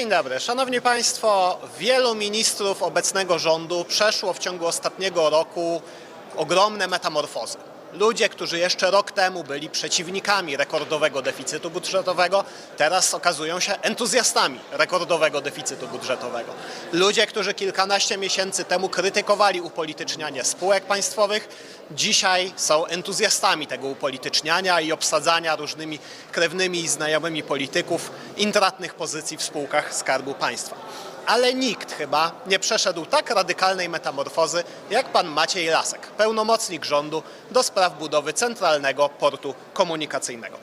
Dzień dobry. Szanowni Państwo, wielu ministrów obecnego rządu przeszło w ciągu ostatniego roku ogromne metamorfozy. Ludzie, którzy jeszcze rok temu byli przeciwnikami rekordowego deficytu budżetowego, teraz okazują się entuzjastami rekordowego deficytu budżetowego. Ludzie, którzy kilkanaście miesięcy temu krytykowali upolitycznianie spółek państwowych, dzisiaj są entuzjastami tego upolityczniania i obsadzania różnymi krewnymi i znajomymi polityków intratnych pozycji w spółkach Skarbu Państwa. Ale nikt chyba nie przeszedł tak radykalnej metamorfozy jak pan Maciej Lasek, pełnomocnik rządu do spraw budowy centralnego portu komunikacyjnego.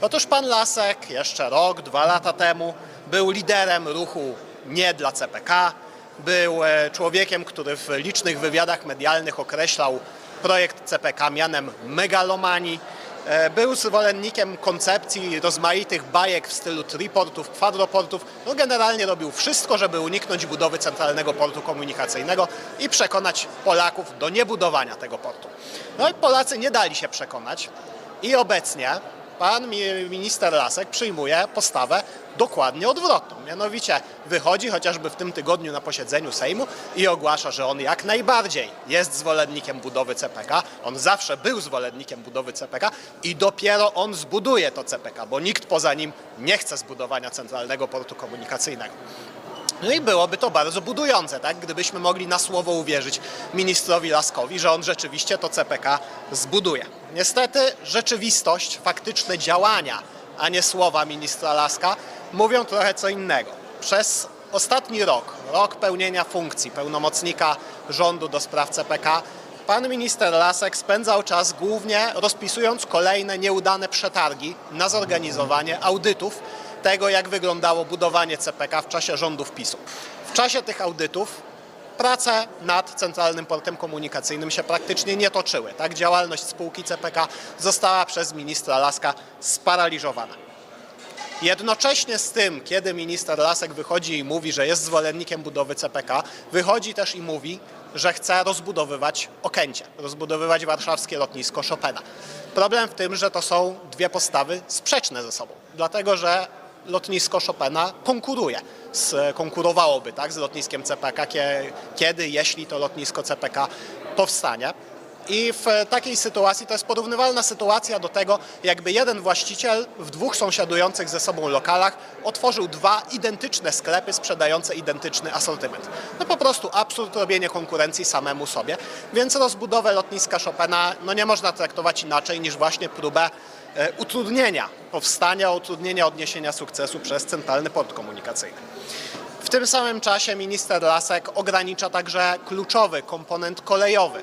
Otóż pan Lasek jeszcze rok, dwa lata temu był liderem ruchu Nie dla CPK, był e, człowiekiem, który w licznych wywiadach medialnych określał projekt CPK mianem megalomanii. E, Był zwolennikiem koncepcji rozmaitych bajek w stylu triportów, kwadroportów. No generalnie robił wszystko, żeby uniknąć budowy centralnego portu komunikacyjnego i przekonać Polaków do niebudowania tego portu. No i Polacy nie dali się przekonać i obecnie pan mi- minister Lasek przyjmuje postawę dokładnie odwrotną. Mianowicie wychodzi chociażby w tym tygodniu na posiedzeniu Sejmu i ogłasza, że on jak najbardziej jest zwolennikiem budowy CPK. On zawsze był zwolennikiem budowy CPK i dopiero on zbuduje to CPK, bo nikt poza nim nie chce zbudowania centralnego portu komunikacyjnego. No i byłoby to bardzo budujące, tak? gdybyśmy mogli na słowo uwierzyć ministrowi Laskowi, że on rzeczywiście to CPK zbuduje. Niestety rzeczywistość, faktyczne działania, a nie słowa ministra Laska mówią trochę co innego. Przez ostatni rok, rok pełnienia funkcji pełnomocnika rządu do spraw CPK, pan minister Lasek spędzał czas głównie rozpisując kolejne nieudane przetargi na zorganizowanie audytów tego, jak wyglądało budowanie CPK w czasie rządów PiSu. W czasie tych audytów prace nad Centralnym Portem Komunikacyjnym się praktycznie nie toczyły. Tak, działalność spółki CPK została przez ministra Laska sparaliżowana. Jednocześnie z tym, kiedy minister Lasek wychodzi i mówi, że jest zwolennikiem budowy CPK, wychodzi też i mówi, że chce rozbudowywać Okęcie, rozbudowywać warszawskie lotnisko Chopina. Problem w tym, że to są dwie postawy sprzeczne ze sobą, dlatego że lotnisko Chopina konkuruje, z, konkurowałoby tak, z lotniskiem CPK, kie- kiedy, jeśli to lotnisko CPK powstanie. I w takiej sytuacji to jest porównywalna sytuacja do tego, jakby jeden właściciel w dwóch sąsiadujących ze sobą lokalach otworzył dwa identyczne sklepy sprzedające identyczny asortyment. No po prostu absurd robienie konkurencji samemu sobie, więc rozbudowę lotniska Chopina no nie można traktować inaczej niż właśnie próbę e, utrudnienia powstania, utrudnienia odniesienia sukcesu przez Centralny Port Komunikacyjny. W tym samym czasie minister Lasek ogranicza także kluczowy komponent kolejowy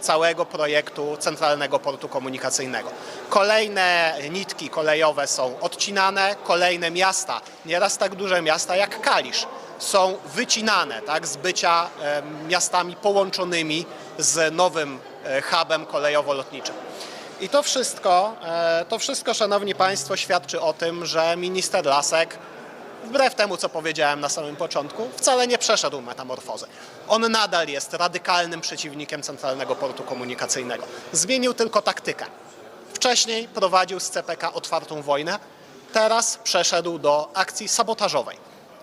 całego projektu Centralnego Portu Komunikacyjnego. Kolejne nitki kolejowe są odcinane, kolejne miasta, nieraz tak duże miasta jak Kalisz, są wycinane tak, z bycia miastami połączonymi z nowym e, hubem kolejowo-lotniczym. I to wszystko, e, to wszystko, Szanowni Państwo, świadczy o tym, że minister Lasek wbrew temu, co powiedziałem na samym początku, wcale nie przeszedł metamorfozy. On nadal jest radykalnym przeciwnikiem Centralnego Portu Komunikacyjnego. Zmienił tylko taktykę. Wcześniej prowadził z CPK otwartą wojnę, teraz przeszedł do akcji sabotażowej.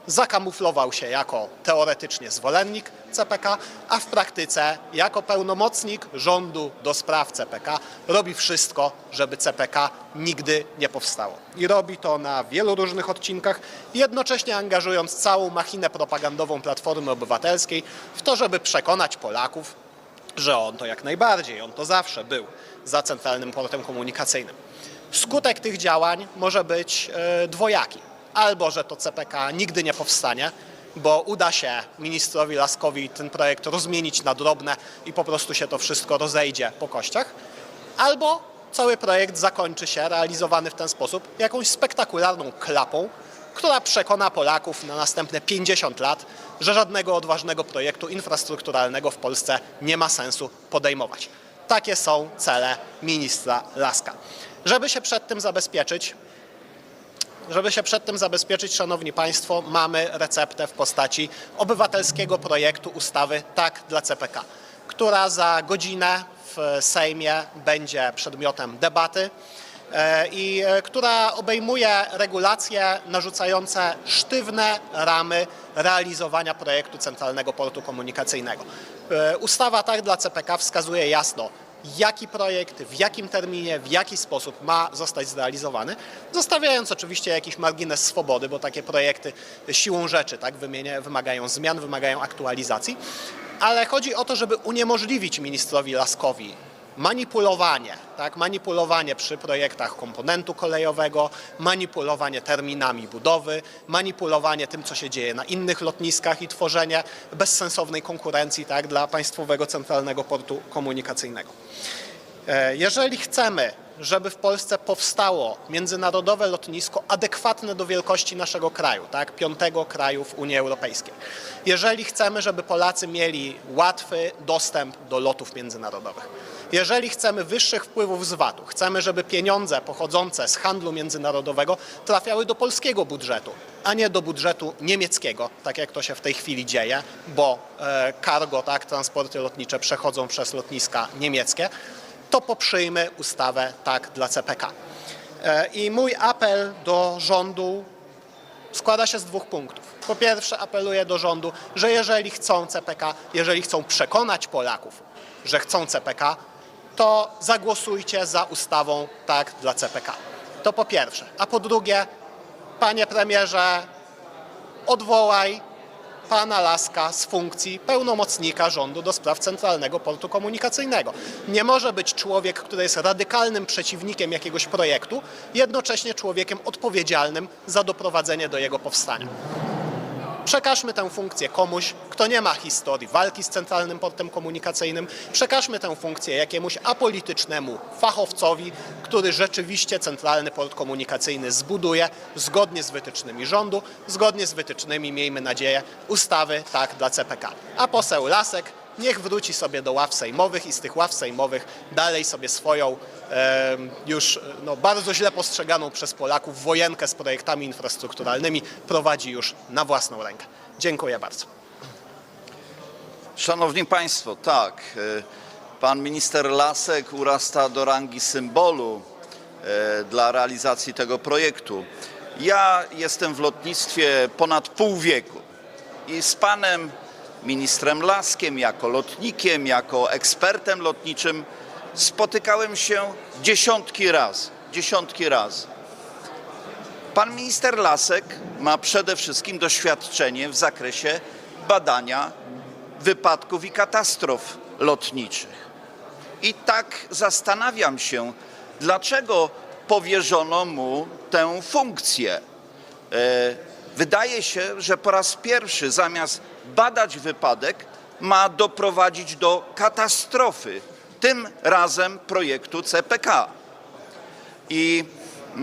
Zakamuflował się jako teoretycznie zwolennik CPK, a w praktyce jako pełnomocnik rządu do spraw CPK robi wszystko, żeby CPK nigdy nie powstało. I robi to na wielu różnych odcinkach, jednocześnie angażując całą machinę propagandową Platformy Obywatelskiej w to, żeby przekonać Polaków, że on to jak najbardziej, on to zawsze był za Centralnym Portem Komunikacyjnym. Skutek tych działań może być e, dwojaki. Albo, że to CPK nigdy nie powstanie, bo uda się ministrowi Laskowi ten projekt rozmienić na drobne i po prostu się to wszystko rozejdzie po kościach, albo cały projekt zakończy się realizowany w ten sposób jakąś spektakularną klapą, która przekona Polaków na następne 50 lat, że żadnego odważnego projektu infrastrukturalnego w Polsce nie ma sensu podejmować. Takie są cele ministra Laska. Żeby się przed tym zabezpieczyć, żeby się przed tym zabezpieczyć, Szanowni Państwo, mamy receptę w postaci obywatelskiego projektu ustawy Tak dla CPK, która za godzinę w Sejmie będzie przedmiotem debaty. e, i e, która obejmuje regulacje narzucające sztywne ramy realizowania projektu Centralnego Portu Komunikacyjnego. E, Ustawa tak dla CPK wskazuje jasno, jaki projekt, w jakim terminie, w jaki sposób ma zostać zrealizowany, zostawiając oczywiście jakiś margines swobody, bo takie projekty siłą rzeczy tak, wymagają zmian, wymagają aktualizacji, ale chodzi o to, żeby uniemożliwić ministrowi Laskowi manipulowanie, tak, manipulowanie przy projektach komponentu kolejowego, manipulowanie terminami budowy, manipulowanie tym, co się dzieje na innych lotniskach i tworzenie bezsensownej konkurencji tak, dla państwowego centralnego portu komunikacyjnego. E, Jeżeli chcemy, żeby w Polsce powstało międzynarodowe lotnisko adekwatne do wielkości naszego kraju, tak, piątego kraju w Unii Europejskiej, jeżeli chcemy, żeby Polacy mieli łatwy dostęp do lotów międzynarodowych, jeżeli chcemy wyższych wpływów z VAT-u, chcemy, żeby pieniądze pochodzące z handlu międzynarodowego trafiały do polskiego budżetu, a nie do budżetu niemieckiego, tak jak to się w tej chwili dzieje, bo e, cargo, tak, transporty lotnicze przechodzą przez lotniska niemieckie, to poprzyjmy ustawę tak dla CPK. E, I mój apel do rządu składa się z dwóch punktów. Po pierwsze, apeluję do rządu, że jeżeli chcą CPK, jeżeli chcą przekonać Polaków, że chcą CPK, to zagłosujcie za ustawą tak dla CPK. To po pierwsze. A po drugie, panie premierze, odwołaj pana Laska z funkcji pełnomocnika rządu do spraw Centralnego Portu Komunikacyjnego. Nie może być człowiek, który jest radykalnym przeciwnikiem jakiegoś projektu, jednocześnie człowiekiem odpowiedzialnym za doprowadzenie do jego powstania. Przekażmy tę funkcję komuś, kto nie ma historii walki z Centralnym Portem Komunikacyjnym. Przekażmy tę funkcję jakiemuś apolitycznemu fachowcowi, który rzeczywiście Centralny Port Komunikacyjny zbuduje zgodnie z wytycznymi rządu, zgodnie z wytycznymi, miejmy nadzieję, ustawy tak dla CPK. A poseł Lasek niech wróci sobie do ław sejmowych i z tych ław sejmowych dalej sobie swoją już no, bardzo źle postrzeganą przez Polaków wojenkę z projektami infrastrukturalnymi prowadzi już na własną rękę. Dziękuję bardzo. Szanowni Państwo, tak, e, pan minister Lasek urasta do rangi symbolu e, dla realizacji tego projektu. Ja jestem w lotnictwie ponad pół wieku i z panem ministrem Laskiem, jako lotnikiem, jako ekspertem lotniczym spotykałem się dziesiątki razy, dziesiątki razy. Pan minister Lasek ma przede wszystkim doświadczenie w zakresie badania wypadków i katastrof lotniczych. I tak zastanawiam się, dlaczego powierzono mu tę funkcję. E, Wydaje się, że po raz pierwszy zamiast badać wypadek, ma doprowadzić do katastrofy, tym razem projektu CPK. I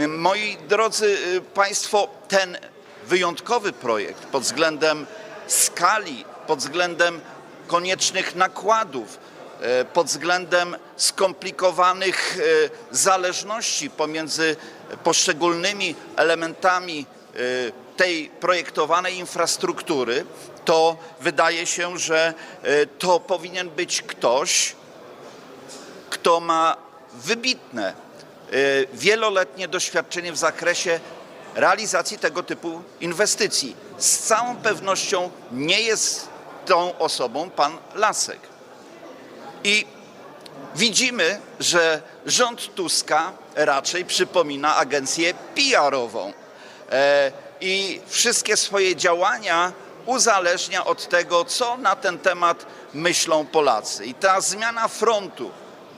moi drodzy y, Państwo, ten wyjątkowy projekt pod względem skali, pod względem koniecznych nakładów, e, pod względem skomplikowanych e, zależności pomiędzy poszczególnymi elementami tej projektowanej infrastruktury, to wydaje się, że to powinien być ktoś, kto ma wybitne, e, wieloletnie doświadczenie w zakresie realizacji tego typu inwestycji. Z całą pewnością nie jest tą osobą pan Lasek. I widzimy, że rząd Tuska raczej przypomina agencję PR-ową e, i wszystkie swoje działania uzależnia od tego, co na ten temat myślą Polacy. I ta zmiana frontu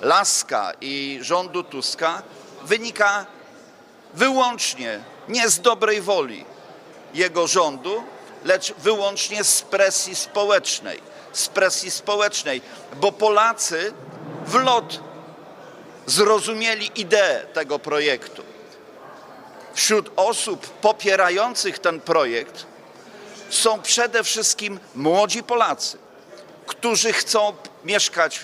Laska i rządu Tuska wynika wyłącznie nie z dobrej woli jego rządu, lecz wyłącznie z presji społecznej. Z presji społecznej, bo Polacy w lot zrozumieli ideę tego projektu. Wśród osób popierających ten projekt są przede wszystkim młodzi Polacy, którzy chcą mieszkać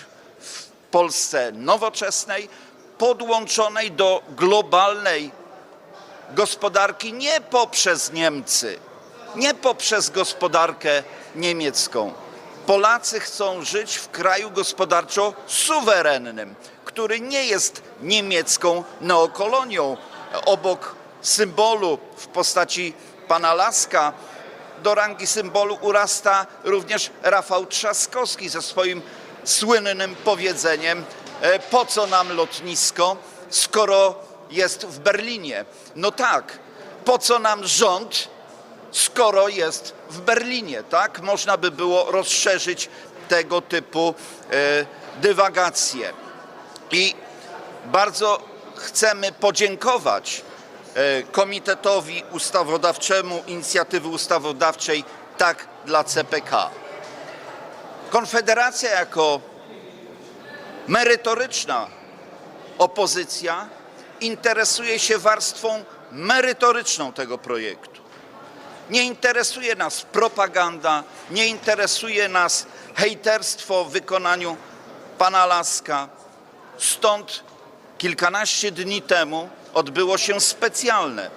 Polsce nowoczesnej, podłączonej do globalnej gospodarki nie poprzez Niemcy, nie poprzez gospodarkę niemiecką. Polacy chcą żyć w kraju gospodarczo suwerennym, który nie jest niemiecką neokolonią. Obok symbolu w postaci pana Laska do rangi symbolu urasta również Rafał Trzaskowski ze swoim słynnym powiedzeniem e, po co nam lotnisko, skoro jest w Berlinie. No tak, po co nam rząd, skoro jest w Berlinie, tak? Można by było rozszerzyć tego typu e, dywagacje. I bardzo chcemy podziękować e, Komitetowi Ustawodawczemu Inicjatywy Ustawodawczej Tak dla CPK. Konfederacja jako merytoryczna opozycja interesuje się warstwą merytoryczną tego projektu. Nie interesuje nas propaganda, nie interesuje nas hejterstwo w wykonaniu pana Laska. Stąd kilkanaście dni temu odbyło się specjalne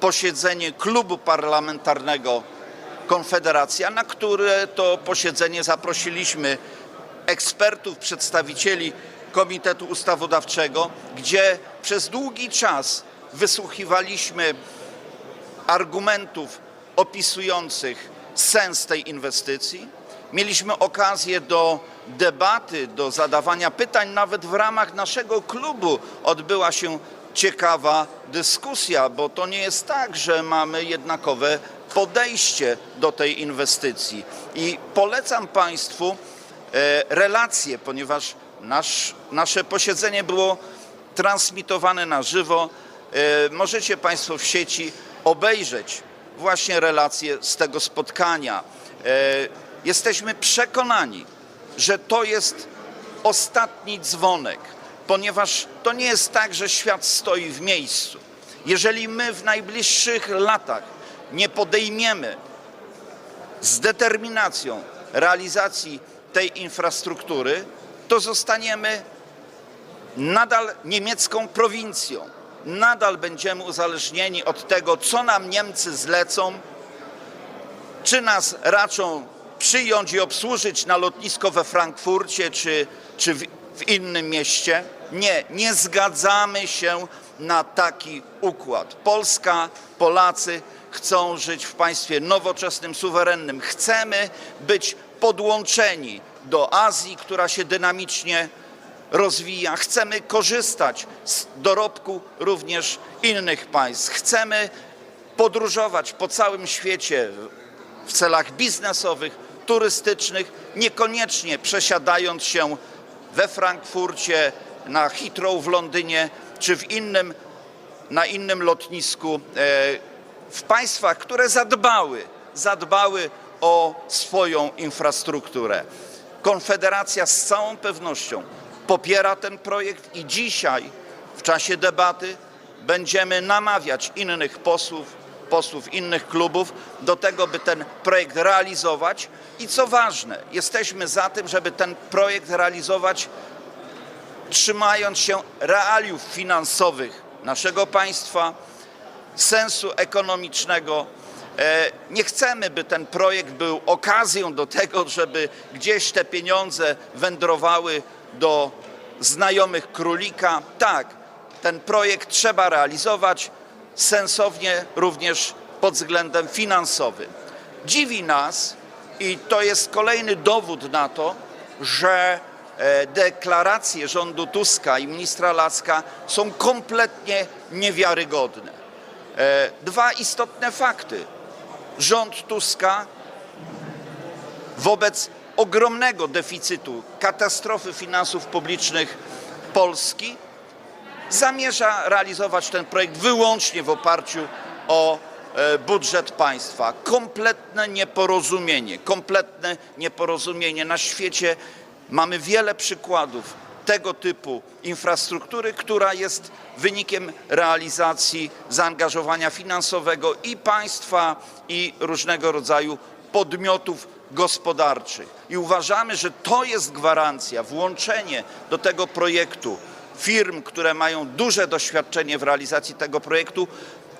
posiedzenie klubu parlamentarnego Konfederacja, na które to posiedzenie zaprosiliśmy ekspertów, przedstawicieli Komitetu Ustawodawczego, gdzie przez długi czas wysłuchiwaliśmy argumentów opisujących sens tej inwestycji. Mieliśmy okazję do debaty, do zadawania pytań, nawet w ramach naszego klubu odbyła się ciekawa dyskusja, bo to nie jest tak, że mamy jednakowe podejście do tej inwestycji. I polecam Państwu e, relacje, ponieważ nasz, nasze posiedzenie było transmitowane na żywo. E, Możecie Państwo w sieci obejrzeć właśnie relacje z tego spotkania. E, Jesteśmy przekonani, że to jest ostatni dzwonek, ponieważ to nie jest tak, że świat stoi w miejscu. Jeżeli my w najbliższych latach nie podejmiemy z determinacją realizacji tej infrastruktury, to zostaniemy nadal niemiecką prowincją. Nadal będziemy uzależnieni od tego, co nam Niemcy zlecą, czy nas raczą przyjąć i obsłużyć na lotnisko we Frankfurcie czy, czy w, w innym mieście. Nie, nie zgadzamy się na taki układ. Polska, Polacy chcą żyć w państwie nowoczesnym, suwerennym. Chcemy być podłączeni do Azji, która się dynamicznie rozwija. Chcemy korzystać z dorobku również innych państw. Chcemy podróżować po całym świecie w celach biznesowych, turystycznych, niekoniecznie przesiadając się we Frankfurcie, na Heathrow w Londynie czy w innym, na innym lotnisku e, w państwach, które zadbały, zadbały o swoją infrastrukturę. Konfederacja z całą pewnością popiera ten projekt i dzisiaj w czasie debaty będziemy namawiać innych posłów, posłów innych klubów do tego, by ten projekt realizować. I co ważne, jesteśmy za tym, żeby ten projekt realizować trzymając się realiów finansowych naszego państwa, sensu ekonomicznego. E, Nie chcemy, by ten projekt był okazją do tego, żeby gdzieś te pieniądze wędrowały do znajomych królika. Tak, ten projekt trzeba realizować sensownie również pod względem finansowym. Dziwi nas i to jest kolejny dowód na to, że e, deklaracje rządu Tuska i ministra Laska są kompletnie niewiarygodne. E, Dwa istotne fakty. Rząd Tuska wobec ogromnego deficytu, katastrofy finansów publicznych Polski zamierza realizować ten projekt wyłącznie w oparciu o e, budżet państwa. Kompletne nieporozumienie, kompletne nieporozumienie. Na świecie mamy wiele przykładów tego typu infrastruktury, która jest wynikiem realizacji zaangażowania finansowego i państwa, i różnego rodzaju podmiotów gospodarczych. I uważamy, że to jest gwarancja, włączenie do tego projektu firm, które mają duże doświadczenie w realizacji tego projektu,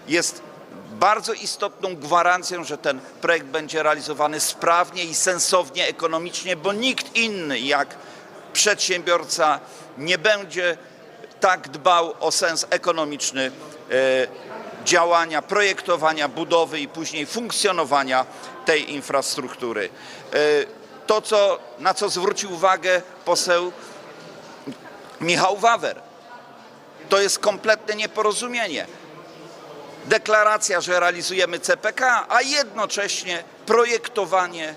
jest bardzo istotną gwarancją, że ten projekt będzie realizowany sprawnie i sensownie ekonomicznie, bo nikt inny jak przedsiębiorca nie będzie tak dbał o sens ekonomiczny e, działania, projektowania, budowy i później funkcjonowania tej infrastruktury. E, To, co, na co zwrócił uwagę poseł Michał Wawer, to jest kompletne nieporozumienie. Deklaracja, że realizujemy CPK, a jednocześnie projektowanie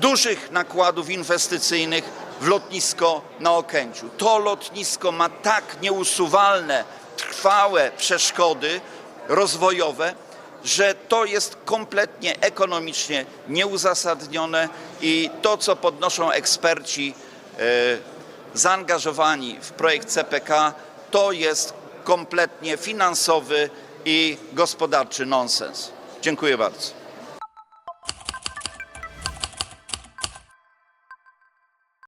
dużych nakładów inwestycyjnych w lotnisko na Okęciu. To lotnisko ma tak nieusuwalne, trwałe przeszkody rozwojowe, że to jest kompletnie ekonomicznie nieuzasadnione i to, co podnoszą eksperci e, zaangażowani w projekt CPK, to jest kompletnie finansowy i gospodarczy nonsens. Dziękuję bardzo.